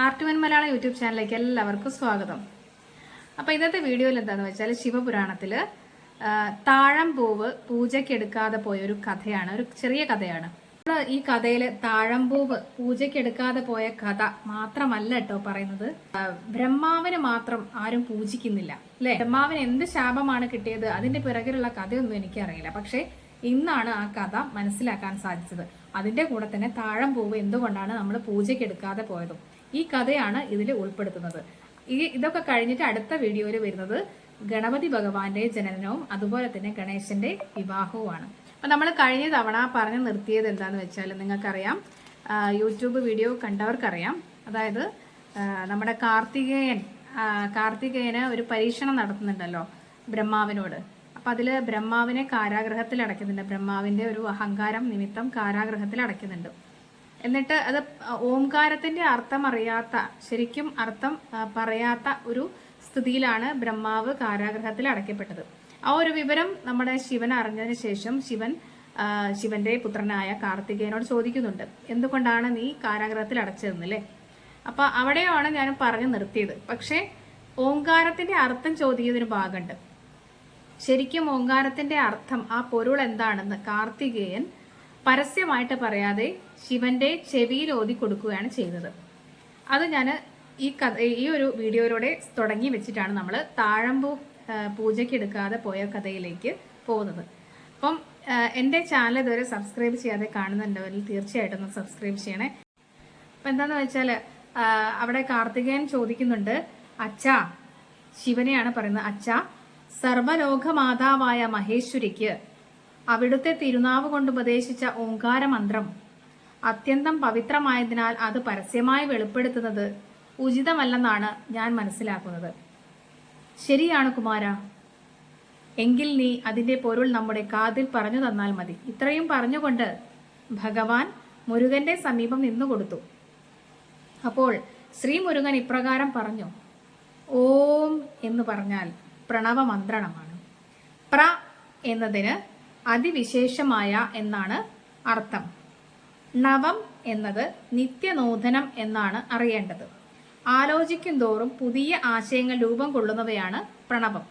Art വൻ Malayalam YouTube ചാനലിലേക്ക് എല്ലാവർക്കും സ്വാഗതം. അപ്പോൾ ഇന്നത്തെ വീഡിയോയിൽ എന്താണെന്ന് വെച്ചാൽ ശിവപുരാണത്തിൽ താഴംപൂവ് പൂജയ്ക്കെടുക്കാതെ പോയ ഒരു കഥയാണ് ഒരു ചെറിയ കഥയാണ്. ഈ കഥയിൽ താഴംപൂവ് പൂജയ്ക്കെടുക്കാതെ പോയ കഥ മാത്രമല്ല കേട്ടോ പറയുന്നത്. ബ്രഹ്മാവിന് മാത്രം ആരും പൂജിക്കുന്നില്ല അല്ലെ? ബ്രഹ്മാവിന് എന്ത് ശാപമാണ് കിട്ടിയത്? അതിന്റെ പിറകിലുള്ള കഥയൊന്നും എനിക്കറിയില്ല. പക്ഷേ ഇന്നാണ് ആ കഥ മനസ്സിലാക്കാൻ സാധിച്ചത്. അതിന്റെ കൂടെ തന്നെ താഴം പൂവ് എന്തുകൊണ്ടാണ് നമ്മൾ പൂജയ്ക്ക് എടുക്കാതെ പോയതും? ഈ കഥയാണ് ഇതിൽ ഉൾപ്പെടുത്തുന്നത്. ഈ ഇതൊക്കെ കഴിഞ്ഞിട്ട് അടുത്ത വീഡിയോയിൽ വരുന്നത് ഗണപതി ഭഗവാന്റെ ജനനവും അതുപോലെ തന്നെ ഗണേശന്റെ വിവാഹവുമാണ്. അപ്പൊ നമ്മൾ കഴിഞ്ഞ തവണ പറഞ്ഞു നിർത്തിയത് എന്താന്ന് വെച്ചാൽ നിങ്ങൾക്കറിയാം യൂട്യൂബ് വീഡിയോ കണ്ടവർക്കറിയാം. അതായത് നമ്മുടെ കാർത്തികേയൻ കാർത്തികേയന് ഒരു പരീക്ഷണം നടത്തുന്നുണ്ടല്ലോ ബ്രഹ്മാവിനോട്. അപ്പൊ അതിൽ ബ്രഹ്മാവിനെ കാരാഗ്രഹത്തിൽ അടയ്ക്കുന്നുണ്ട് ബ്രഹ്മാവിന്റെ ഒരു അഹങ്കാരം നിമിത്തം കാരാഗ്രഹത്തിൽ അടയ്ക്കുന്നുണ്ട് എന്നിട്ട് അത് ഓംകാരത്തിന്റെ അർത്ഥം അറിയാത്ത ശരിക്കും അർത്ഥം പറയാത്ത ഒരു സ്ഥിതിയിലാണ് ബ്രഹ്മാവ് കാരാഗ്രഹത്തിൽ അടയ്ക്കപ്പെട്ടത്. ആ ഒരു വിവരം നമ്മുടെ ശിവൻ അറിഞ്ഞതിന് ശേഷം ശിവൻ ശിവന്റെ പുത്രനായ കാർത്തികേയനോട് ചോദിക്കുന്നുണ്ട്. എന്തുകൊണ്ടാണ് നീ കാരാഗ്രഹത്തിൽ അടച്ചതെന്നല്ലേ? അപ്പൊ അവിടെയാണ് ഞാൻ പറഞ്ഞു നിർത്തിയത്. പക്ഷേ ഓങ്കാരത്തിന്റെ അർത്ഥം ചോദിക്കുന്നതിന് ഭാഗമുണ്ട്. ശരിക്കും ഓങ്കാരത്തിന്റെ അർത്ഥം ആ പൊരുൾ എന്താണെന്ന് കാർത്തികേയൻ പരസ്യമായിട്ട് പറയാതെ ശിവന്റെ ചെവിയിൽ ഓതി കൊടുക്കുകയാണ് ചെയ്യുന്നത്. അത് ഞാൻ ഈ കഥ ഈ ഒരു വീഡിയോയിലൂടെ തുടങ്ങി വെച്ചിട്ടാണ് നമ്മൾ താഴമ്പൂ പൂജയ്ക്ക് എടുക്കാതെ പോയ കഥയിലേക്ക് പോകുന്നത്. അപ്പം എന്റെ ചാനൽ ഇതുവരെ സബ്സ്ക്രൈബ് ചെയ്യാതെ കാണുന്നുണ്ടവരിൽ തീർച്ചയായിട്ടും ഒന്ന് സബ്സ്ക്രൈബ് ചെയ്യണേ. അപ്പം എന്താണെന്ന് വെച്ചാൽ അവിടെ കാർത്തികേയൻ ചോദിക്കുന്നുണ്ട് അച്ഛാ ശിവനെയാണ് പറയുന്നത് അച്ഛാ സർവലോകമാതാവായ മഹേശ്വരിക്ക് അവിടുത്തെ തിരുനാവ് കൊണ്ട് ഉപദേശിച്ച ഓങ്കാര മന്ത്രം അത്യന്തം പവിത്രമായതിനാൽ അത് പരസ്യമായി വെളിപ്പെടുത്തുന്നത് ഉചിതമല്ലെന്നാണ് ഞാൻ മനസ്സിലാക്കുന്നത്. ശരിയാണ് കുമാര. എങ്കിൽ നീ അതിന്റെ പൊരുൾ നമ്മുടെ കാതിൽ പറഞ്ഞു തന്നാൽ മതി. ഇത്രയും പറഞ്ഞുകൊണ്ട് ഭഗവാൻ മുരുകന്റെ സമീപം നിന്നു കൊടുത്തു. അപ്പോൾ ശ്രീ മുരുകൻ ഇപ്രകാരം പറഞ്ഞു ഓം എന്ന് പറഞ്ഞാൽ പ്രണവമന്ത്രണമാണ് പ്ര എന്നതിന് അതിവിശേഷമായ എന്നാണ് അർത്ഥം. നവം എന്നത് നിത്യനൂതനം എന്നാണ് അറിയേണ്ടത്. ആലോചിക്കും തോറും പുതിയ ആശയങ്ങൾ രൂപം കൊള്ളുന്നവയാണ് പ്രണവം.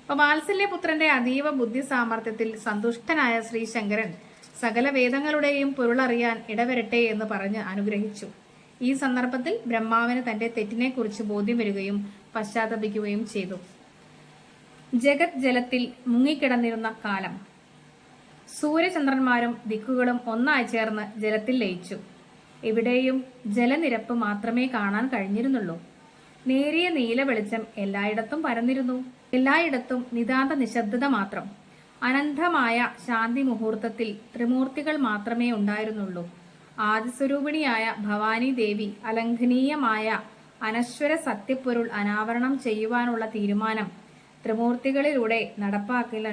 അപ്പൊ വാത്സല്യപുത്രന്റെ അതീവ ബുദ്ധി സാമർഥ്യത്തിൽ സന്തുഷ്ടനായ ശ്രീശങ്കരൻ സകല വേദങ്ങളുടെയും പൊരുളറിയാൻ ഇടവരട്ടെ എന്ന് പറഞ്ഞ് അനുഗ്രഹിച്ചു. ഈ സന്ദർഭത്തിൽ ബ്രഹ്മാവിന് തന്റെ തെറ്റിനെക്കുറിച്ച് ബോധ്യം വരികയും പശ്ചാത്തപിക്കുകയും ചെയ്തു. ജഗത് ജലത്തിൽ മുങ്ങിക്കിടന്നിരുന്ന കാലം. സൂര്യചന്ദ്രന്മാരും ദിക്കുകളും ഒന്നായി ചേർന്ന് ജലത്തിൽ ലയിച്ചു. എവിടെയും ജലനിരപ്പ് മാത്രമേ കാണാൻ കഴിഞ്ഞിരുന്നുള്ളൂ. നേരിയ നീല വെളിച്ചം എല്ലായിടത്തും പരന്നിരുന്നു. എല്ലായിടത്തും നിതാന്ത നിശബ്ദത മാത്രം. അനന്തമായ ശാന്തി മുഹൂർത്തത്തിൽ ത്രിമൂർത്തികൾ മാത്രമേ ഉണ്ടായിരുന്നുള്ളൂ. ആദിസ്വരൂപിണിയായ ഭവാനി ദേവി അലംഘനീയമായ അനശ്വര സത്യപ്പൊരുൾ അനാവരണം ചെയ്യുവാനുള്ള തീരുമാനം ത്രിമൂർത്തികളിലൂടെ നടപ്പാക്കാൻ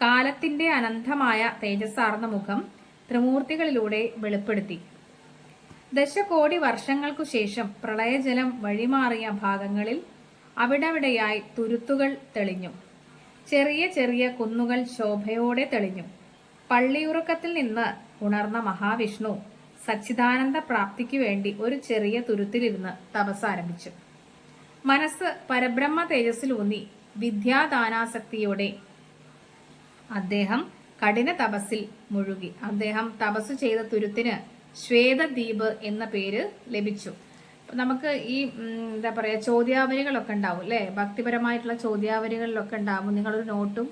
ഒരുങ്ങി കാലത്തിന്റെ അനന്തമായ തേജസ്സാർന്ന മുഖം ത്രിമൂർത്തികളിലൂടെ വെളിപ്പെടുത്തി. ദശകോടി വർഷങ്ങൾക്കു ശേഷം പ്രളയജലം വഴിമാറിയ ഭാഗങ്ങളിൽ അവിടവിടെയായി തുരുത്തുകൾ തെളിഞ്ഞു. ചെറിയ ചെറിയ കുന്നുകൾ ശോഭയോടെ തെളിഞ്ഞു. പള്ളിയുറക്കത്തിൽ നിന്ന് ഉണർന്ന മഹാവിഷ്ണു സച്ചിദാനന്ദ പ്രാപ്തിക്ക് വേണ്ടി ഒരു ചെറിയ തുരുത്തിലിരുന്ന് തപസ് ആരംഭിച്ചു മനസ്സ് പരബ്രഹ്മ തേജസ്സിലൂന്നി വിദ്യാദാനാസക്തിയോടെ അദ്ദേഹം കഠിന തപസ്സിൽ മുഴുകി. അദ്ദേഹം തപസ് ചെയ്ത തുരുത്തിന് ശ്വേതദ്വീപ് എന്ന പേര് ലഭിച്ചു. നമുക്ക് ഈ എന്താ പറയാ ചോദ്യാവലികളൊക്കെ ഉണ്ടാവും അല്ലെ? ഭക്തിപരമായിട്ടുള്ള ചോദ്യാവലികളിലൊക്കെ ഉണ്ടാവും. നിങ്ങളൊരു നോട്ടും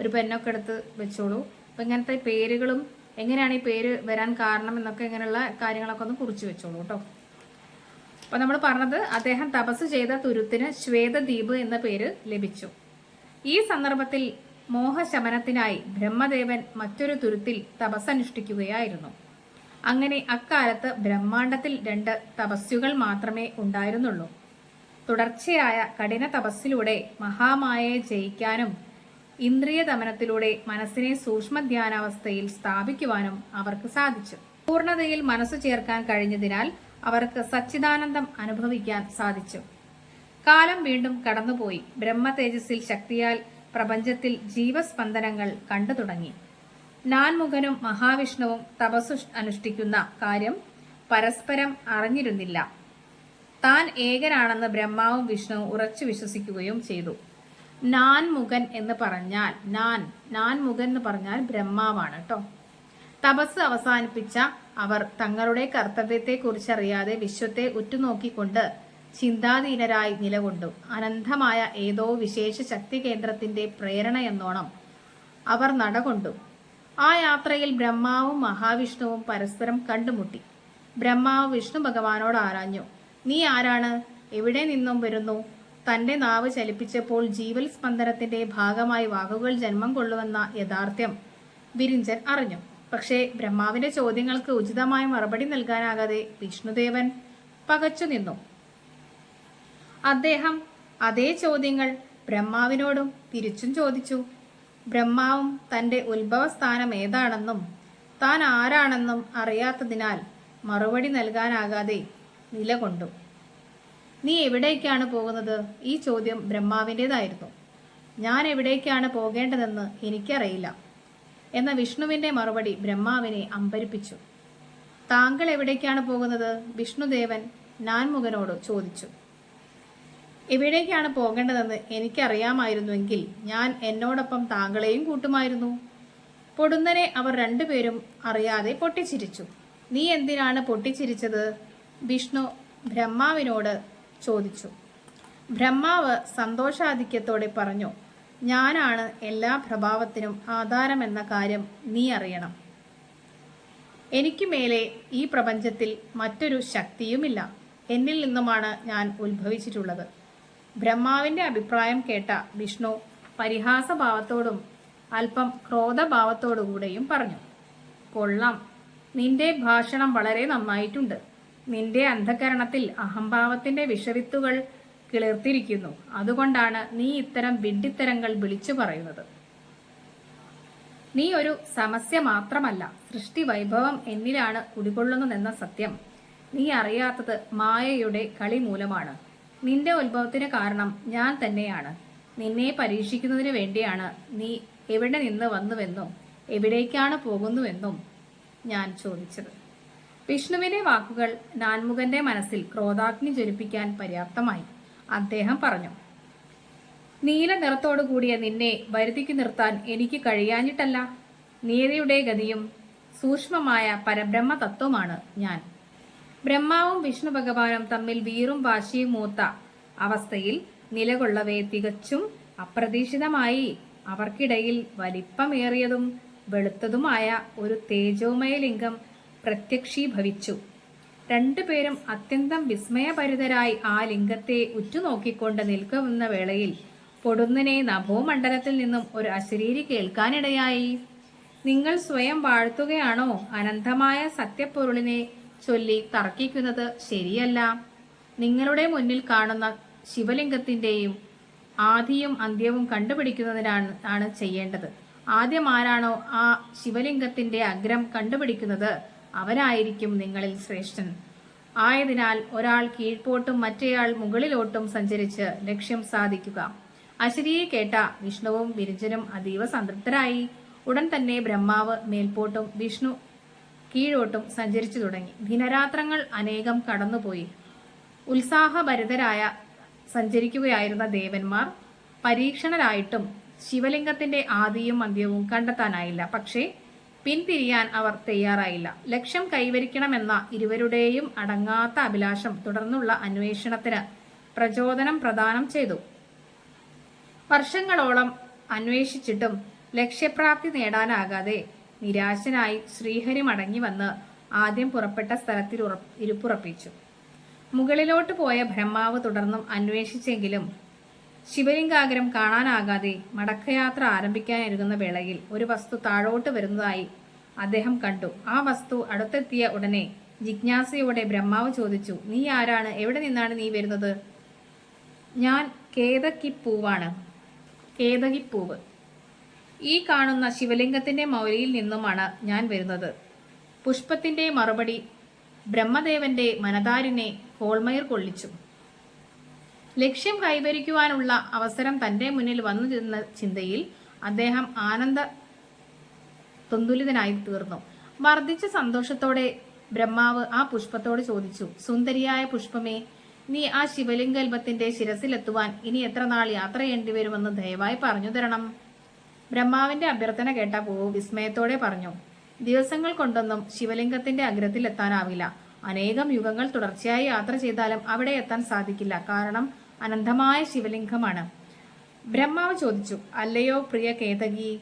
ഒരു പെന്നൊക്കെ എടുത്ത് വെച്ചോളൂ. അപ്പൊ ഇങ്ങനത്തെ പേരുകളും എങ്ങനെയാണ് ഈ പേര് വരാൻ കാരണം എന്നൊക്കെ ഇങ്ങനെയുള്ള കാര്യങ്ങളൊക്കെ ഒന്ന് കുറിച്ച് വെച്ചോളൂ കേട്ടോ. അപ്പൊ നമ്മൾ പറഞ്ഞത് അദ്ദേഹം തപസ് ചെയ്ത തുരുത്തിന് ശ്വേതദ്വീപ് എന്ന പേര് ലഭിച്ചു. ഈ സന്ദർഭത്തിൽ മോഹശമനത്തിനായി ബ്രഹ്മദേവൻ മറ്റൊരു തുരുത്തിൽ തപസ്സനുഷ്ഠിക്കുകയായിരുന്നു. അങ്ങനെ അക്കാലത്ത് ബ്രഹ്മാണ്ടത്തിൽ രണ്ട് തപസ്സുകൾ മാത്രമേ ഉണ്ടായിരുന്നുള്ളൂ. തുടർച്ചയായ കഠിന തപസ്സിലൂടെ മഹാമായയെ ജയിക്കാനും ഇന്ദ്രിയ ദമനത്തിലൂടെ മനസ്സിനെ സൂക്ഷ്മധ്യാനാവസ്ഥയിൽ സ്ഥാപിക്കുവാനും അവർക്ക് സാധിച്ചു. പൂർണതയിൽ മനസ്സു ചേർക്കാൻ കഴിഞ്ഞതിനാൽ അവർക്ക് സച്ചിദാനന്ദം അനുഭവിക്കാൻ സാധിച്ചു. കാലം വീണ്ടും കടന്നുപോയി. ബ്രഹ്മ തേജസ്സിൽ ശക്തിയാൽ പ്രപഞ്ചത്തിൽ ജീവസ്പന്ദനങ്ങൾ കണ്ടു തുടങ്ങി. നാൻമുഖനും മഹാവിഷ്ണുവും തപസ്സു അനുഷ്ഠിക്കുന്ന കാര്യം പരസ്പരം അറിഞ്ഞിരുന്നില്ല. താൻ ഏകനാണെന്ന് ബ്രഹ്മാവും വിഷ്ണുവും ഉറച്ചു വിശ്വസിക്കുകയും ചെയ്തു. നാൻമുഖൻ എന്ന് പറഞ്ഞാൽ നാൻ നാൻമുഖൻ എന്ന് പറഞ്ഞാൽ ബ്രഹ്മാവാണ് കേട്ടോ തപസ് അവസാനിപ്പിച്ച അവർ തങ്ങളുടെ കർത്തവ്യത്തെക്കുറിച്ചറിയാതെ വിശ്വത്തെ ഉറ്റുനോക്കിക്കൊണ്ട് ചിന്താധീനരായി നിലകൊണ്ടു. അനന്തമായ ഏതോ വിശേഷ ശക്തി കേന്ദ്രത്തിന്റെ പ്രേരണയെന്നോണം അവർ നടകൊണ്ടു. ആ യാത്രയിൽ ബ്രഹ്മാവും മഹാവിഷ്ണുവും പരസ്പരം കണ്ടുമുട്ടി. ബ്രഹ്മാവ് വിഷ്ണു ഭഗവാനോട് ആരാഞ്ഞു നീ ആരാണ്? എവിടെ നിന്നും വരുന്നു? തന്റെ നാവ് ചലിപ്പിച്ചപ്പോൾ ജീവൽ സ്പന്ദനത്തിന്റെ ഭാഗമായി വാക്കുകൾ ജന്മം കൊള്ളുമെന്ന യഥാർത്ഥ്യം വിരിഞ്ചൻ അറിഞ്ഞു. പക്ഷേ ബ്രഹ്മാവിന്റെ ചോദ്യങ്ങൾക്ക് ഉചിതമായ മറുപടി നൽകാനാകാതെ വിഷ്ണുദേവൻ പകച്ചു നിന്നു അദ്ദേഹം അതേ ചോദ്യങ്ങൾ ബ്രഹ്മാവിനോടും തിരിച്ചും ചോദിച്ചു. ബ്രഹ്മാവും തന്റെ ഉത്ഭവസ്ഥാനം ഏതാണെന്നും താൻ ആരാണെന്നും അറിയാത്തതിനാൽ മറുപടി നൽകാനാകാതെ നിലകൊണ്ടു. നീ എവിടേക്കാണ് പോകുന്നത്? ഈ ചോദ്യം ബ്രഹ്മാവിന്റെതായിരുന്നു ഞാൻ എവിടേക്കാണ് പോകേണ്ടതെന്ന് എനിക്കറിയില്ല എന്ന വിഷ്ണുവിന്റെ മറുപടി ബ്രഹ്മാവിനെ അമ്പരിപ്പിച്ചു. താങ്കൾ എവിടേക്കാണ് പോകുന്നത്? വിഷ്ണുദേവൻ നാൻമുഖനോട് ചോദിച്ചു. എവിടേക്കാണ് പോകേണ്ടതെന്ന് എനിക്കറിയാമായിരുന്നുവെങ്കിൽ ഞാൻ എന്നോടൊപ്പം താങ്കളെയും കൂട്ടുമായിരുന്നു. പൊടുന്നനെ അവർ രണ്ടുപേരും അറിയാതെ പൊട്ടിച്ചിരിച്ചു. നീ എന്തിനാണ് പൊട്ടിച്ചിരിച്ചത്? വിഷ്ണു ബ്രഹ്മാവിനോട് ചോദിച്ചു. ബ്രഹ്മാവ് സന്തോഷാധിക്യത്തോടെ പറഞ്ഞു ഞാനാണ് എല്ലാ പ്രഭാവത്തിനും ആധാരമെന്ന കാര്യം നീ അറിയണം. എനിക്ക് മേലെ ഈ പ്രപഞ്ചത്തിൽ മറ്റൊരു ശക്തിയുമില്ല. എന്നിൽ നിന്നുമാണ് ഞാൻ ഉത്ഭവിച്ചിട്ടുള്ളത്. ബ്രഹ്മാവിന്റെ അഭിപ്രായം കേട്ട വിഷ്ണു പരിഹാസഭാവത്തോടും അല്പം ക്രോധഭാവത്തോടുകൂടെയും പറഞ്ഞു കൊള്ളാം. നിന്റെ ഭാഷണം വളരെ നന്നായിട്ടുണ്ട്. നിന്റെ അന്ധകരണത്തിൽ അഹംഭാവത്തിന്റെ വിഷവിത്തുകൾ കിളിർത്തിരിക്കുന്നു. അതുകൊണ്ടാണ് നീ ഇത്തരം വിഡ്ഢിത്തരങ്ങൾ വിളിച്ചു പറയുന്നത്. നീ ഒരു സമസ്യ മാത്രമല്ല സൃഷ്ടി വൈഭവം എന്നിലാണ് കുടികൊള്ളുന്നതെന്ന സത്യം. നീ അറിയാത്തത് മായയുടെ കളി മൂലമാണ്. നിന്റെ ഉത്ഭവത്തിന് കാരണം ഞാൻ തന്നെയാണ്. നിന്നെ പരീക്ഷിക്കുന്നതിന് വേണ്ടിയാണ് നീ എവിടെ നിന്ന് വന്നുവെന്നും എവിടേക്കാണ് പോകുന്നുവെന്നും ഞാൻ ചോദിച്ചത്. വിഷ്ണുവിന്റെ വാക്കുകൾ നാൻമുഖന്റെ മനസ്സിൽ ക്രോധാഗ്നി ജ്വലിപ്പിക്കാൻ പര്യാപ്തമായി. അദ്ദേഹം പറഞ്ഞു നീല നിറത്തോടു കൂടിയ നിന്നെ വരുതിക്ക് നിർത്താൻ എനിക്ക് കഴിയാഞ്ഞിട്ടല്ല. നീതിയുടെ ഗതിയും സൂക്ഷ്മമായ പരബ്രഹ്മ തത്വമാണ് ഞാൻ. ബ്രഹ്മാവും വിഷ്ണു ഭഗവാനും തമ്മിൽ വീറും വാശിയും മൂത്ത അവസ്ഥയിൽ നിലകൊള്ളവേ തികച്ചും അപ്രതീക്ഷിതമായി. അവർക്കിടയിൽ വലിപ്പമേറിയതും വെളുത്തതുമായ ഒരു തേജോമയ ലിംഗം പ്രത്യക്ഷീഭവിച്ചു. രണ്ടുപേരും അത്യന്തം വിസ്മയഭരിതരായി ആ ലിംഗത്തെ ഉറ്റുനോക്കിക്കൊണ്ട് നിൽക്കുന്ന വേളയിൽ പൊടുന്നനെ നഭോമണ്ഡലത്തിൽ നിന്നും ഒരു അശരീരി കേൾക്കാനിടയായി. നിങ്ങൾ സ്വയം വാഴ്ത്തുകയാണോ? അനന്തമായ സത്യപ്പൊരുളിനെ ചൊല്ലി തർക്കിക്കുന്നത് ശരിയല്ല. നിങ്ങളുടെ മുന്നിൽ കാണുന്ന ശിവലിംഗത്തിന്റെയും ആദിയും അന്ത്യവും കണ്ടുപിടിക്കുന്നതിനാണ് ആണ് ചെയ്യേണ്ടത്. ആദ്യം ആരാണോ ആ ശിവലിംഗത്തിന്റെ അഗ്രം കണ്ടുപിടിക്കുന്നത് അവനായിരിക്കും നിങ്ങളിൽ ശ്രേഷ്ഠൻ. ആയതിനാൽ ഒരാൾ കീഴ്പോട്ടും മറ്റേയാൾ മുകളിലോട്ടും സഞ്ചരിച്ച് ലക്ഷ്യം സാധിക്കുക. അശരിയെ കേട്ട വിഷ്ണുവും വിരജനും അതീവ സംതൃപ്തരായി. ഉടൻ തന്നെ ബ്രഹ്മാവ് മേൽപോട്ടും വിഷ്ണു കീഴോട്ടും സഞ്ചരിച്ചു തുടങ്ങി. ദിനരാത്രങ്ങൾ അനേകം കടന്നുപോയി. ഉത്സാഹഭരിതരായ സഞ്ചരിക്കുകയായിരുന്ന ദേവന്മാർ പരീക്ഷണരായിട്ടും ശിവലിംഗത്തിന്റെ ആദിയും അന്ത്യവും കണ്ടെത്താനായില്ല. പക്ഷേ പിന്തിരിയാൻ അവർ തയ്യാറായില്ല. ലക്ഷ്യം കൈവരിക്കണമെന്ന ഇരുവരുടെയും അടങ്ങാത്ത അഭിലാഷം തുടർന്നുള്ള അന്വേഷണത്തിന് പ്രചോദനം പ്രദാനം ചെയ്തു. വർഷങ്ങളോളം അന്വേഷിച്ചിട്ടും ലക്ഷ്യപ്രാപ്തി നേടാനാകാതെ നിരാശനായി ശ്രീഹരി മടങ്ങി വന്ന് ആദ്യം പുറപ്പെട്ട സ്ഥലത്തിൽ ഇരുപ്പുറപ്പിച്ചു. മുകളിലോട്ട് പോയ ബ്രഹ്മാവ് തുടർന്നും അന്വേഷിച്ചെങ്കിലും ശിവലിംഗാഗ്രം കാണാനാകാതെ മടക്കയാത്ര ആരംഭിക്കാനിരുന്ന വേളയിൽ ഒരു വസ്തു താഴോട്ട് വരുന്നതായി അദ്ദേഹം കണ്ടു. ആ വസ്തു അടുത്തെത്തിയ ഉടനെ ജിജ്ഞാസയോടെ ബ്രഹ്മാവ് ചോദിച്ചു നീ ആരാണ്? എവിടെ നിന്നാണ് നീ വരുന്നത്? ഞാൻ കേതക്കിപ്പൂവാണ് കേതകിപ്പൂവ്. ഈ കാണുന്ന ശിവലിംഗത്തിന്റെ മൗലിയിൽ നിന്നുമാണ് ഞാൻ വരുന്നത്. പുഷ്പത്തിന്റെ മറുപടി ബ്രഹ്മദേവന്റെ മനതാരിനെ ഹോൾമയർ കൊള്ളിച്ചു. ലക്ഷ്യം കൈവരിക്കുവാനുള്ള അവസരം തന്റെ മുന്നിൽ വന്നു ചെന്ന ചിന്തയിൽ അദ്ദേഹം ആനന്ദ തുന്തുലിതനായി തീർന്നു. വർദ്ധിച്ച സന്തോഷത്തോടെ ബ്രഹ്മാവ് ആ പുഷ്പത്തോട് ചോദിച്ചു സുന്ദരിയായ പുഷ്പമേ നീ ആ ശിവലിംഗൽപത്തിന്റെ ശിരസിലെത്തുവാൻ ഇനി എത്ര നാൾ യാത്ര ചെയ്യേണ്ടി വരുമെന്ന് ദയവായി പറഞ്ഞു തരണം. ബ്രഹ്മാവിന്റെ അഭ്യർത്ഥന കേട്ട പൂവ്. വിസ്മയത്തോടെ പറഞ്ഞു. ദിവസങ്ങൾ കൊണ്ടൊന്നും ശിവലിംഗത്തിന്റെ അഗ്രത്തിൽ എത്താനാവില്ല അനേകം യുഗങ്ങൾ തുടർച്ചയായി യാത്ര ചെയ്താലും അവിടെ എത്താൻ സാധിക്കില്ല. കാരണം അനന്തമായ ശിവലിംഗമാണ്. ബ്രഹ്മാവ് ചോദിച്ചു. അല്ലയോ പ്രിയ കേതകി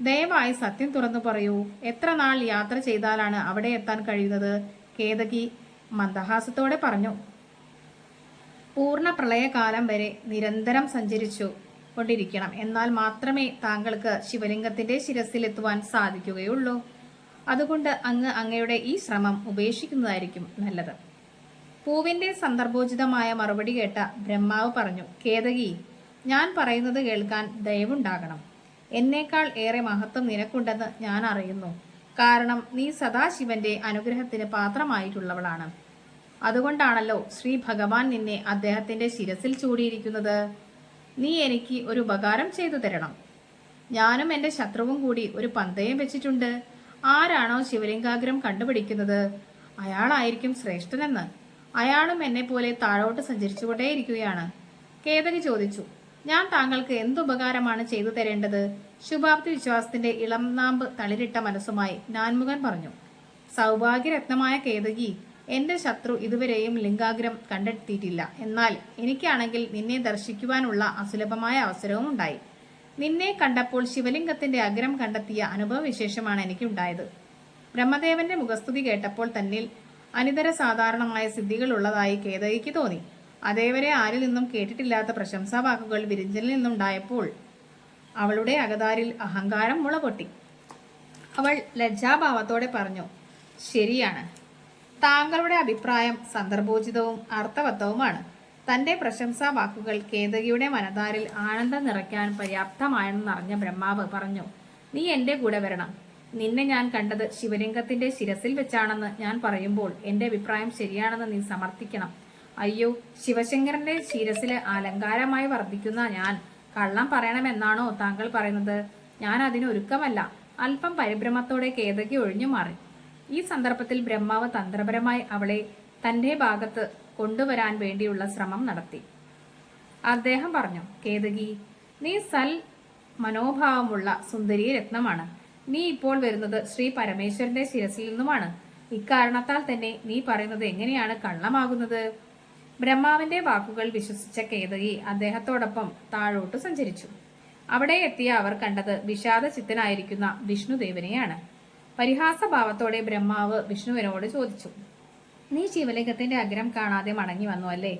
ദയവായി സത്യം തുറന്നു പറയൂ. എത്ര നാൾ യാത്ര ചെയ്താലാണ് അവിടെ എത്താൻ കഴിയുന്നത്? കേതകി മന്ദഹാസത്തോടെ പറഞ്ഞു. പൂർണ പ്രളയകാലം വരെ നിരന്തരം സഞ്ചരിച്ചു. കൊണ്ടിരിക്കണം എന്നാൽ മാത്രമേ താങ്കൾക്ക് ശിവലിംഗത്തിന്റെ ശിരസിലെത്തുവാൻ സാധിക്കുകയുള്ളൂ. അതുകൊണ്ട് അങ്ങ് അങ്ങയുടെ ഈ ശ്രമം ഉപേക്ഷിക്കുന്നതായിരിക്കും നല്ലത്. പൂവിന്റെ സന്ദർഭോചിതമായ മറുപടി കേട്ട ബ്രഹ്മാവ് പറഞ്ഞു കേതകി ഞാൻ പറയുന്നത് കേൾക്കാൻ ദയവുണ്ടാകണം. എന്നേക്കാൾ ഏറെ മഹത്വം നിനക്കുണ്ടെന്ന് ഞാൻ അറിയുന്നു. കാരണം നീ സദാശിവന്റെ അനുഗ്രഹത്തിന് പാത്രമായിട്ടുള്ളവളാണ്. അതുകൊണ്ടാണല്ലോ ശ്രീ ഭഗവാൻ നിന്നെ അദ്ദേഹത്തിന്റെ ശിരസിൽ ചൂടിയിരിക്കുന്നത്. നീ എനിക്ക് ഒരു ഉപകാരം ചെയ്തു തരണം. ഞാനും എന്റെ ശത്രുവും കൂടി ഒരു പന്തയം വെച്ചിട്ടുണ്ട്. ആരാണോ ശിവലിംഗാഗ്രം കണ്ടുപിടിക്കുന്നത്? അയാളായിരിക്കും ശ്രേഷ്ഠനെന്ന്. അയാളും എന്നെ പോലെ താഴോട്ട് സഞ്ചരിച്ചുകൊണ്ടേയിരിക്കുകയാണ്. കേതകി ചോദിച്ചു ഞാൻ താങ്കൾക്ക് എന്തുപകാരമാണ് ചെയ്തു തരേണ്ടത്? ശുഭാപ്തി വിശ്വാസത്തിന്റെ ഇളം നാമ്പ് തളിരിട്ട മനസ്സുമായി നാൻമുഖൻ പറഞ്ഞു സൗഭാഗ്യരത്നമായ കേതകി എന്റെ ശത്രു ഇതുവരെയും ലിംഗാഗ്രം കണ്ടെത്തിയിട്ടില്ല. എന്നാൽ എനിക്കാണെങ്കിൽ നിന്നെ ദർശിക്കുവാനുള്ള അസുലഭമായ അവസരവും ഉണ്ടായി. നിന്നെ കണ്ടപ്പോൾ ശിവലിംഗത്തിന്റെ അഗ്രം കണ്ടെത്തിയ അനുഭവവിശേഷമാണ് എനിക്കുണ്ടായത്. ബ്രഹ്മദേവന്റെ മുഖസ്തുതി കേട്ടപ്പോൾ തന്നിൽ അനിതര സാധാരണമായ സിദ്ധികൾ ഉള്ളതായി കേതയ്ക്ക് തോന്നി. അതേവരെ ആരിൽ നിന്നും കേട്ടിട്ടില്ലാത്ത പ്രശംസാ വാക്കുകൾ വിരിഞ്ചലിൽ നിന്നുണ്ടായപ്പോൾ അവളുടെ അകതാരിൽ അഹങ്കാരം മുളപൊട്ടി. അവൾ ലജ്ജാഭാവത്തോടെ പറഞ്ഞു ശരിയാണ്. താങ്കളുടെ അഭിപ്രായം സന്ദർഭോചിതവും അർത്ഥവത്തവുമാണ് തന്റെ പ്രശംസാ വാക്കുകൾ കേതകിയുടെ മനതാരിൽ ആനന്ദം നിറയ്ക്കാൻ പര്യാപ്തമായെന്നറിഞ്ഞ ബ്രഹ്മാവ് പറഞ്ഞു നീ എന്റെ കൂടെ വരണം. നിന്നെ ഞാൻ കണ്ടത് ശിവലിംഗത്തിന്റെ ശിരസിൽ വെച്ചാണെന്ന് ഞാൻ പറയുമ്പോൾ എന്റെ അഭിപ്രായം ശരിയാണെന്ന് നീ സമർത്ഥിക്കണം. അയ്യോ ശിവശങ്കരന്റെ ശിരസിലെ അലങ്കാരമായി വർദ്ധിക്കുന്ന ഞാൻ കള്ളം പറയണമെന്നാണോ താങ്കൾ പറയുന്നത്? ഞാൻ അതിന് ഒരുക്കമല്ല. അല്പം പരിഭ്രമത്തോടെ കേതകി ഒഴിഞ്ഞു മാറി. ഈ സന്ദർഭത്തിൽ ബ്രഹ്മാവ് തന്ത്രപരമായി അവളെ തന്റെ ഭാഗത്ത് കൊണ്ടുവരാൻ വേണ്ടിയുള്ള ശ്രമം നടത്തി. അദ്ദേഹം പറഞ്ഞു കേതകി നീ സൽ മനോഭാവമുള്ള സുന്ദരി രത്നമാണ്. നീ ഇപ്പോൾ വരുന്നത് ശ്രീ പരമേശ്വരന്റെ ശിരസിൽ നിന്നുമാണ്. ഇക്കാരണത്താൽ തന്നെ നീ പറയുന്നത് എങ്ങനെയാണ് കള്ളമാകുന്നത്? ബ്രഹ്മാവിന്റെ വാക്കുകൾ വിശ്വസിച്ച കേതകി അദ്ദേഹത്തോടൊപ്പം താഴോട്ട് സഞ്ചരിച്ചു. അവിടെ എത്തിയ അവർ കണ്ടത് വിഷാദ ചിത്തനായിരിക്കുന്ന വിഷ്ണുദേവനെയാണ്. പരിഹാസഭാവത്തോടെ ബ്രഹ്മാവ് വിഷ്ണുവിനോട് ചോദിച്ചു. നീ ശിവലിംഗത്തിന്റെ അഗ്രം കാണാതെ മടങ്ങി വന്നു അല്ലേ?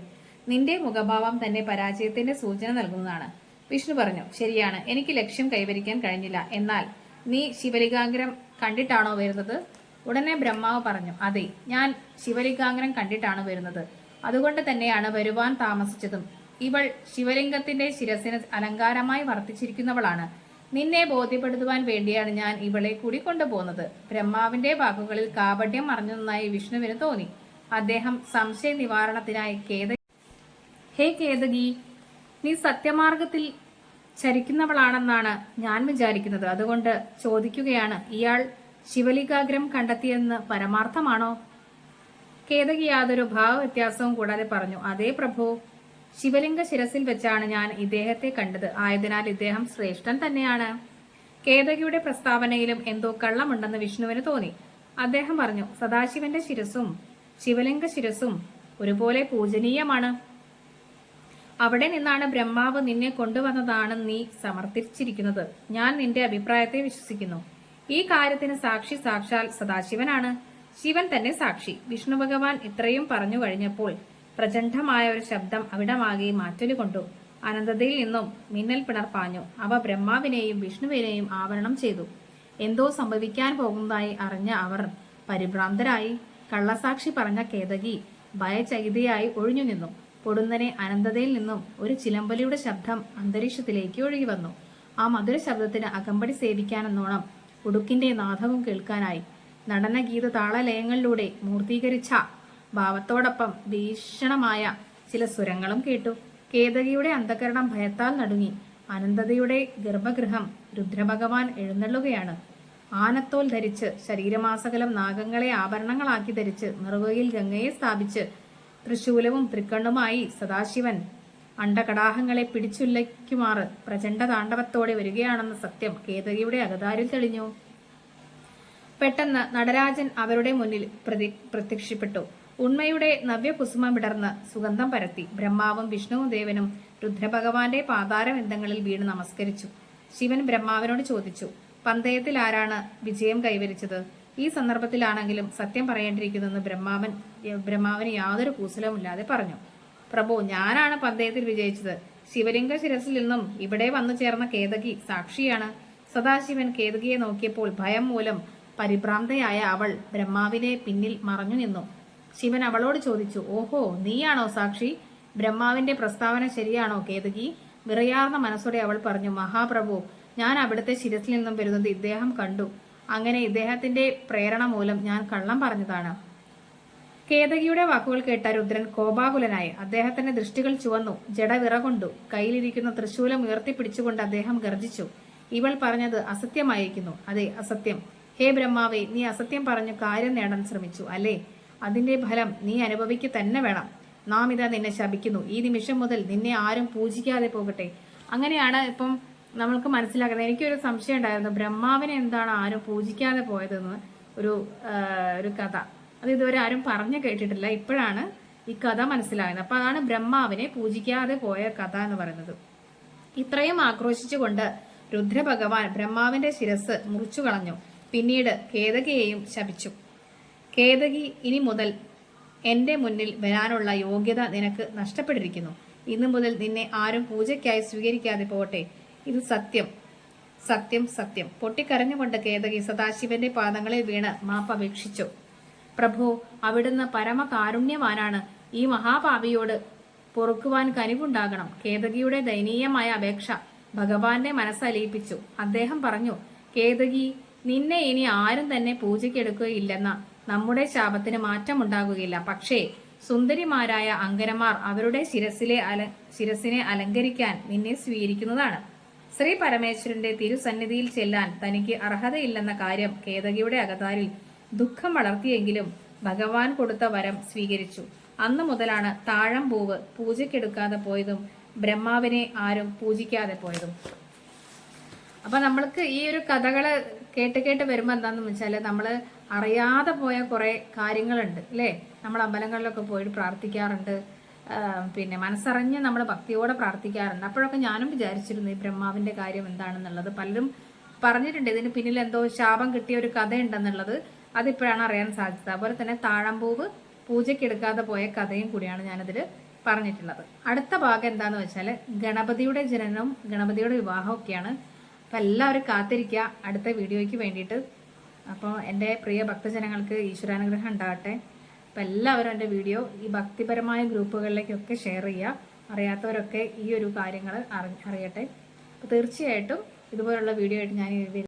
നിന്റെ മുഖഭാവം തന്നെ പരാജയത്തിന്റെ സൂചന നൽകുന്നതാണ്. വിഷ്ണു പറഞ്ഞു ശരിയാണ്. എനിക്ക് ലക്ഷ്യം കൈവരിക്കാൻ കഴിഞ്ഞില്ല. എന്നാൽ നീ ശിവലിംഗാഗ്രം കണ്ടിട്ടാണോ വരുന്നത്? ഉടനെ ബ്രഹ്മാവ് പറഞ്ഞു അതെ ഞാൻ ശിവലിംഗാഗ്രം കണ്ടിട്ടാണ് വരുന്നത്. അതുകൊണ്ട് തന്നെയാണ് വരുവാൻ താമസിച്ചതും. ഇവൾ ശിവലിംഗത്തിന്റെ ശിരസിന് അലങ്കാരമായി വർത്തിച്ചിരിക്കുന്നവളാണ്. നിന്നെ ബോധ്യപ്പെടുത്തുവാൻ വേണ്ടിയാണ് ഞാൻ ഇവളെ കൂടി കൊണ്ടുപോകുന്നത്. ബ്രഹ്മാവിന്റെ വാക്കുകളിൽ കാപട്യം അറിഞ്ഞതായി വിഷ്ണുവിന് തോന്നി. അദ്ദേഹം സംശയ നിവാരണത്തിനായി കേത ഹേ കേതകി നീ സത്യമാർഗത്തിൽ ചരിക്കുന്നവളാണെന്നാണ് ഞാൻ വിചാരിക്കുന്നത്. അതുകൊണ്ട് ചോദിക്കുകയാണ് ഇയാൾ ശിവലികാഗ്രം കണ്ടെത്തിയെന്ന് പരമാർത്ഥമാണോ? കേതകി യാതൊരു ഭാവവ്യത്യാസവും കൂടാതെ പറഞ്ഞു അതേ പ്രഭു ശിവലിംഗ ശിരസിൽ വെച്ചാണ് ഞാൻ ഇദ്ദേഹത്തെ കണ്ടത്. ആയതിനാൽ ഇദ്ദേഹം ശ്രേഷ്ഠൻ തന്നെയാണ്. കേതകിയുടെ പ്രസ്താവനയിലും എന്തോ കള്ളമുണ്ടെന്ന് വിഷ്ണുവിന് തോന്നി. അദ്ദേഹം പറഞ്ഞു സദാശിവന്റെ ശിരസും ശിവലിംഗ ശിരസും ഒരുപോലെ പൂജനീയമാണ്. അവിടെ നിന്നാണ് ബ്രഹ്മാവ് നിന്നെ കൊണ്ടുവന്നതാണ് നീ സമർത്ഥിച്ചിരിക്കുന്നത്. ഞാൻ നിന്റെ അഭിപ്രായത്തെ വിശ്വസിക്കുന്നു. ഈ കാര്യത്തിന് സാക്ഷി സാക്ഷാൽ സദാശിവനാണ്. ശിവൻ തന്നെ സാക്ഷി. വിഷ്ണു ഭഗവാൻ ഇത്രയും പറഞ്ഞു കഴിഞ്ഞപ്പോൾ പ്രചണ്ഡമായ ഒരു ശബ്ദം അവിടമാകെ മാറ്റൊലി കൊണ്ടു. അനന്തതയിൽ നിന്നും മിന്നൽ പിണർ പാഞ്ഞു. അവ ബ്രഹ്മാവിനെയും വിഷ്ണുവിനെയും ആവരണം ചെയ്തു. എന്തോ സംഭവിക്കാൻ പോകുന്നതായി അറിഞ്ഞ അവർ പരിഭ്രാന്തരായി. കള്ളസാക്ഷി പറഞ്ഞ കേതകി ഭയചകിതയായി ഒഴിഞ്ഞു നിന്നു. പൊടുന്നനെ അനന്തതയിൽ നിന്നും ഒരു ചിലമ്പലിയുടെ ശബ്ദം അന്തരീക്ഷത്തിലേക്ക് ഒഴുകി വന്നു. ആ മധുര ശബ്ദത്തിന് അകമ്പടി സേവിക്കാനെന്നോണം ഉടുക്കിന്റെ നാദവും കേൾക്കാനായി. നടനഗീത താളലയങ്ങളിലൂടെ മൂർത്തീകരിച്ച ഭാവത്തോടൊപ്പം ഭീഷണമായ ചില സ്വരങ്ങളും കേട്ടു. കേതകിയുടെ അന്ധകരണം ഭയത്താൽ നടുങ്ങി. അനന്തതയുടെ ഗർഭഗൃഹം രുദ്രഭഗവാൻ എഴുന്നള്ളുകയാണ്. ആനത്തോൽ ധരിച്ച് ശരീരമാസകലം നാഗങ്ങളെ ആഭരണങ്ങളാക്കി ധരിച്ച് നെറുകയിൽ ഗംഗയെ സ്ഥാപിച്ച് തൃശൂലവും തൃക്കണ്ണുമായി സദാശിവൻ അണ്ടകടാഹങ്ങളെ പിടിച്ചുല്ലയ്ക്കുമാറ് പ്രചണ്ഡ താണ്ഡവത്തോടെ വരികയാണെന്ന സത്യം കേതകിയുടെ അകതാരിൽ തെളിഞ്ഞു. പെട്ടെന്ന് നടരാജൻ അവരുടെ മുന്നിൽ പ്രതി പ്രത്യക്ഷപ്പെട്ടു. ഉണ്മയുടെ നവ്യകുസുമം വിടർന്ന് സുഗന്ധം പരത്തി. ബ്രഹ്മാവും വിഷ്ണുവും ദേവനും രുദ്രഭഗവാന്റെ പാതാരബന്ധങ്ങളിൽ വീണ് നമസ്കരിച്ചു. ശിവൻ ബ്രഹ്മാവിനോട് ചോദിച്ചു പന്തയത്തിൽ ആരാണ് വിജയം കൈവരിച്ചത്? ഈ സന്ദർഭത്തിലാണെങ്കിലും സത്യം പറയേണ്ടിയിരിക്കുന്നെന്ന് ബ്രഹ്മാവൻ ബ്രഹ്മാവിന് യാതൊരു കൂസലവുമില്ലാതെ പറഞ്ഞു. പ്രഭു ഞാനാണ് പന്തയത്തിൽ വിജയിച്ചത്. ശിവലിംഗ ശിരസിൽ നിന്നും ഇവിടെ വന്നു ചേർന്ന കേതകി സാക്ഷിയാണ്. സദാശിവൻ കേതകിയെ നോക്കിയപ്പോൾ ഭയം മൂലം പരിഭ്രാന്തയായ അവൾ ബ്രഹ്മാവിനെ പിന്നിൽ മറഞ്ഞു നിന്നു. ശിവൻ അവളോട് ചോദിച്ചു ഓഹോ നീയാണോ സാക്ഷി? ബ്രഹ്മാവിന്റെ പ്രസ്താവന ശരിയാണോ കേതകി? വിറയാർന്ന മനസ്സോടെ അവൾ പറഞ്ഞു മഹാപ്രഭു ഞാൻ അവിടുത്തെ ശിരസിൽ നിന്നും വരുന്നത് ഇദ്ദേഹം കണ്ടു. അങ്ങനെ ഇദ്ദേഹത്തിന്റെ പ്രേരണ മൂലം ഞാൻ കള്ളം പറഞ്ഞതാണ്. കേതകിയുടെ വാക്കുകൾ കേട്ട രുദ്രൻ കോപാകുലനായി അദ്ദേഹത്തിന്റെ ദൃഷ്ടികൾ ചുവന്നു ജട വിറകൊണ്ടു. കയ്യിലിരിക്കുന്ന തൃശൂലം ഉയർത്തിപ്പിടിച്ചുകൊണ്ട് അദ്ദേഹം ഗർജിച്ചു ഇവൾ പറഞ്ഞത് അസത്യമായിരിക്കുന്നു. അതെ അസത്യം. ഹേ ബ്രഹ്മാവേ നീ അസത്യം പറഞ്ഞു കാര്യം നേടാൻ ശ്രമിച്ചു അല്ലേ? അതിന്റെ ഫലം നീ അനുഭവിക്കുക തന്നെ വേണം. നാം ഇതാ നിന്നെ ശപിക്കുന്നു. ഈ നിമിഷം മുതൽ നിന്നെ ആരും പൂജിക്കാതെ പോകട്ടെ. അങ്ങനെയാണ് ഇപ്പം നമ്മൾക്ക് മനസ്സിലാക്കുന്നത് എനിക്കൊരു സംശയം ഉണ്ടായിരുന്നു. ബ്രഹ്മാവിനെ എന്താണ് ആരും പൂജിക്കാതെ പോയതെന്ന് ഒരു ഒരു കഥ. അത് ഇതുവരെ ആരും പറഞ്ഞു കേട്ടിട്ടില്ല. ഇപ്പോഴാണ് ഈ കഥ മനസ്സിലാകുന്നത്. അപ്പോൾ അതാണ് ബ്രഹ്മാവിനെ പൂജിക്കാതെ പോയ കഥ എന്ന് പറയുന്നത്. ഇത്രയും ആക്രോശിച്ചുകൊണ്ട് രുദ്രഭഗവാൻ ബ്രഹ്മാവിന്റെ ശിരസ് മുറിച്ചു കളഞ്ഞു പിന്നീട് കേതകയെയും ശപിച്ചു. കേതകി ഇനി മുതൽ എന്റെ മുന്നിൽ വരാനുള്ള യോഗ്യത നിനക്ക് നഷ്ടപ്പെട്ടിരിക്കുന്നു. ഇന്നു മുതൽ നിന്നെ ആരും പൂജയ്ക്കായി സ്വീകരിക്കാതെ പോകട്ടെ. ഇത് സത്യം. സത്യം സത്യം. പൊട്ടിക്കരഞ്ഞുകൊണ്ട് കേതകി സദാശിവന്റെ പാദങ്ങളിൽ വീണ് മാപ്പപേക്ഷിച്ചു പ്രഭു അവിടുന്ന് പരമകാരുണ്യവാനാണ് ഈ മഹാപാപിയോട് പൊറുക്കുവാൻ കനിവുണ്ടാകണം. കേതകിയുടെ ദയനീയമായ അപേക്ഷ ഭഗവാന്റെ മനസ്സലിയിപ്പിച്ചു അദ്ദേഹം പറഞ്ഞു കേതകി നിന്നെ ഇനി ആരും തന്നെ പൂജയ്ക്കെടുക്കുകയില്ലെന്ന നമ്മുടെ ശാപത്തിന് മാറ്റമുണ്ടാകുകയില്ല. പക്ഷേ സുന്ദരിമാരായ അങ്കരമാർ അവരുടെ ശിരസിലെ അല ശിരസിനെ അലങ്കരിക്കാൻ നിന്നെ സ്വീകരിക്കുന്നതാണ്. ശ്രീ പരമേശ്വരന്റെ തിരുസന്നിധിയിൽ ചെല്ലാൻ തനിക്ക് അർഹതയില്ലെന്ന കാര്യം കേതകിയുടെ അകതാരിൽ ദുഃഖം വളർത്തിയെങ്കിലും ഭഗവാൻ കൊടുത്ത വരം സ്വീകരിച്ചു. അന്നു മുതലാണ് താഴം പൂവ് പൂജയ്ക്കെടുക്കാതെ പോയതും ബ്രഹ്മാവിനെ ആരും പൂജിക്കാതെ പോയതും. അപ്പൊ നമ്മൾക്ക് ഈ ഒരു കഥകൾ കേട്ട് കേട്ട് വരുമ്പോ എന്താന്ന് വെച്ചാൽ നമ്മൾ അറിയാതെ പോയ കുറേ കാര്യങ്ങളുണ്ട് അല്ലേ? നമ്മൾ അമ്പലങ്ങളിലൊക്കെ പോയിട്ട് പ്രാർത്ഥിക്കാറുണ്ട്. പിന്നെ മനസ്സറിഞ്ഞ് നമ്മൾ ഭക്തിയോടെ പ്രാർത്ഥിക്കാറുണ്ട്. അപ്പോഴൊക്കെ ഞാനും വിചാരിച്ചിരുന്നു ഈ ബ്രഹ്മാവിന്റെ കാര്യം എന്താണെന്നുള്ളത്. പലരും പറഞ്ഞിട്ടുണ്ട് ഇതിന് പിന്നിൽ എന്തോ ശാപം കിട്ടിയ ഒരു കഥയുണ്ടെന്നുള്ളത്. അതിപ്പോഴാണ് അറിയാൻ സാധിച്ചത്. അതുപോലെ തന്നെ താഴമ്പൂവ് പൂജയ്ക്ക് എടുക്കാതെ പോയ കഥയും കൂടിയാണ് ഞാനതിൽ പറഞ്ഞിട്ടുള്ളത്. അടുത്ത ഭാഗം എന്താന്ന് വെച്ചാൽ ഗണപതിയുടെ ജനനവും ഗണപതിയുടെ വിവാഹവും ഒക്കെയാണ് അപ്പം എല്ലാവരും കാത്തിരിക്കുക. അടുത്ത വീഡിയോയ്ക്ക് വേണ്ടിയിട്ട് അപ്പോൾ എന്റെ പ്രിയ ഭക്തജനങ്ങൾക്ക് ഈശ്വരാനുഗ്രഹം ഉണ്ടാകട്ടെ. അപ്പം എല്ലാവരും എന്റെ വീഡിയോ ഈ ഭക്തിപരമായ ഗ്രൂപ്പുകളിലേക്കൊക്കെ ഷെയർ ചെയ്യുക. അറിയാത്തവരൊക്കെ ഈ ഒരു കാര്യങ്ങൾ അറി അറിയട്ടെ. അപ്പോൾ തീർച്ചയായിട്ടും ഇതുപോലുള്ള വീഡിയോ ആയിട്ട് ഞാൻ